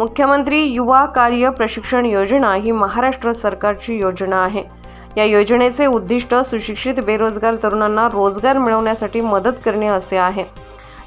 मुख्यमंत्री युवा कार्य प्रशिक्षण योजना ही महाराष्ट्र सरकारची योजना आहे. या योजनेचे उद्दिष्ट सुशिक्षित बेरोजगार तरुणांना रोजगार मिळवण्यासाठी मदत करणे असे आहे.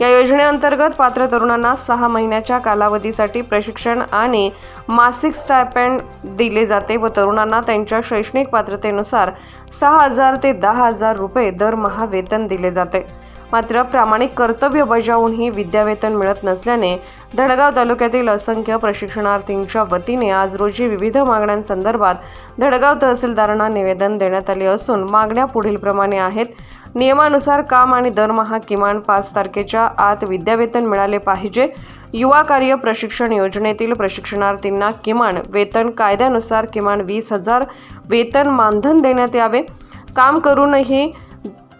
या योजनेअंतर्गत पात्र तरुणांना सहा महिन्याच्या कालावधीसाठी प्रशिक्षण आणि मासिक स्टायपेंड दिले जाते व तरुणांना त्यांच्या शैक्षणिक पात्रतेनुसार सहा हजार ते दहा हजार रुपये दरमहा वेतन दिले जाते. मात्र प्रामाणिक कर्तव्य बजावूनही विद्यावेतन मिळत नसल्याने धडगाव तालुक्यातील असंख्य प्रशिक्षणार्थींच्या वतीने आज रोजी विविध मागण्यांसंदर्भात धडगाव तहसीलदारांना निवेदन देण्यात आले असून मागण्या पुढीलप्रमाणे आहेत. नियमानुसार काम आणि दरमहा किमान पाच तारखेच्या आत विद्यावेतन मिळाले पाहिजे. युवा कार्य प्रशिक्षण योजनेतील प्रशिक्षणार्थींना किमान वेतन कायद्यानुसार किमान वीस हजार वेतन मानधन देण्यात यावे. काम करूनही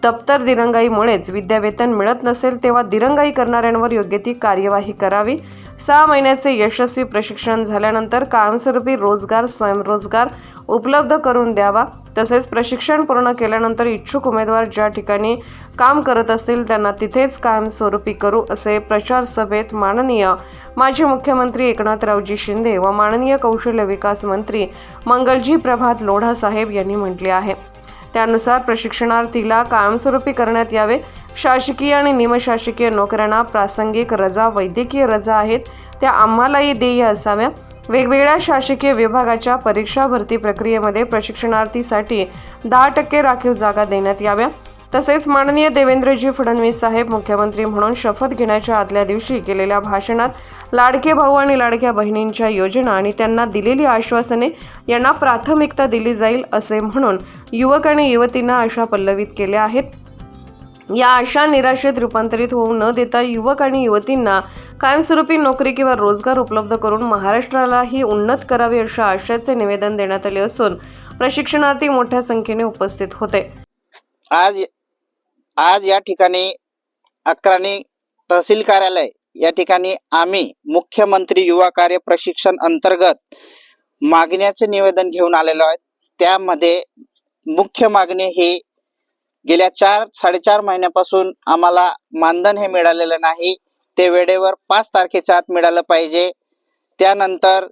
दप्तर दिरंगाईमुळेच विद्यावेतन मिळत नसेल तेव्हा दिरंगाई करणाऱ्यांवर योग्य ती कार्यवाही करावी. सहा महिन्याचे यशस्वी प्रशिक्षण झाल्यानंतर कायमस्वरूपी रोजगार स्वयंरोजगार उपलब्ध करून द्यावा. तसेच प्रशिक्षण पूर्ण केल्यानंतर इच्छुक उमेदवार ज्या ठिकाणी काम करत असतील त्यांना तिथेच कायमस्वरूपी करू असे प्रचार सभेत माननीय माजी मुख्यमंत्री एकनाथरावजी शिंदे व माननीय कौशल्य विकास मंत्री मंगलजी प्रभात लोढा साहेब यांनी म्हटले आहे. त्यानुसार प्रशिक्षणार्थीला कायमस्वरूपी करण्यात यावे. शासकीय आणि निमशासकीय नोकऱ्यांना प्रासंगिक रजा वैद्यकीय रजा आहेत. त्या आम्हालाही देय असाव्या. वेगवेगळ्या शासकीय विभागाच्या परीक्षा भरती प्रक्रियेमध्ये प्रशिक्षणार्थीसाठी दहा टक्के राखीव जागा देण्यात याव्या. तसेच माननीय देवेंद्रजी फडणवीस साहेब मुख्यमंत्री म्हणून शपथ घेण्याच्या आदल्या दिवशी केलेल्या भाषणात लाडके भाऊ आणि लाडक्या बहिणींच्या योजना आणि त्यांना दिलेली आश्वासने यांना प्राथमिकता दिली जाईल असे म्हणून युवक आणि युवतींना आशा पल्लवित केल्या आहेत. या आशा निराशेत रूपांतरित होऊ न देता युवक आणि युवतींना कायमस्वरूपी नोकरी किंवा रोजगार उपलब्ध करून महाराष्ट्रालाही उन्नत करावे अशा आशयाचे निवेदन देण्यात आले असून प्रशिक्षणार्थी मोठ्या संख्येने उपस्थित होते. आज आज या ठिकाणी अकराणी तहसील कार्यालय या ठिकाणी आम्ही मुख्यमंत्री युवा कार्य प्रशिक्षण अंतर्गत मागण्याचे निवेदन घेऊन आलेलो आहे. त्यामध्ये मुख्य मागणी ही गेल्या चार साडेचार महिन्यापासून आम्हाला मानधन हे मिळालेलं नाही. ते वेळेवर पाच तारखेच्या आत मिळालं पाहिजे. त्यानंतर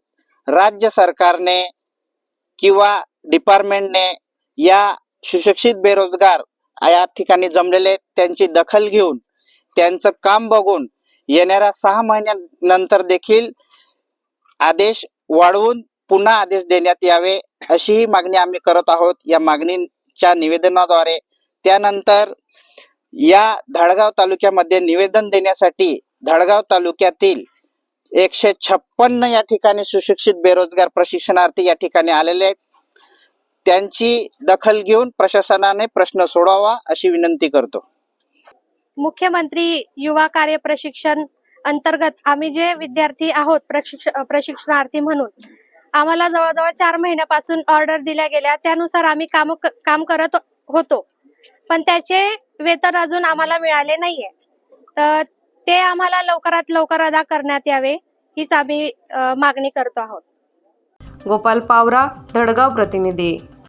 राज्य सरकारने किंवा डिपार्टमेंटने या सुशिक्षित बेरोजगार या ठिकाणी जमलेले त्यांची दखल घेऊन त्यांचं काम बघून येणाऱ्या सहा महिन्यानंतर देखील आदेश वाढवून पुन्हा आदेश देण्यात यावे अशी ही मागणी आम्ही करत आहोत. या मागणीच्या निवेदनाद्वारे त्यानंतर या धडगाव तालुक्यामध्ये निवेदन देण्यासाठी धडगाव तालुक्यातील एकशे छप्पन्न या ठिकाणी सुशिक्षित बेरोजगार प्रशिक्षणार्थी या ठिकाणी आलेले आहेत. त्यांची दखल घेऊन प्रशासनाने प्रश्न सोडावा अशी विनंती करतो. मुख्यमंत्री युवा कार्य प्रशिक्षण अंतर्गत आम्ही जे विद्यार्थी आहोत प्रशिक्ष प्रशिक्षणार्थी म्हणून आम्हाला जवळजवळ चार महिन्यापासून ऑर्डर दिल्या गेल्या. त्यानुसार आम्ही काम काम करत होतो. पण त्याचे वेतन अजून आम्हाला मिळाले नाहीये. तर ते आम्हाला लवकरात लवकर अदा करण्यात यावे हीच आम्ही मागणी करतो आहोत. गोपाल पावरा धडगाव प्रतिनिधी.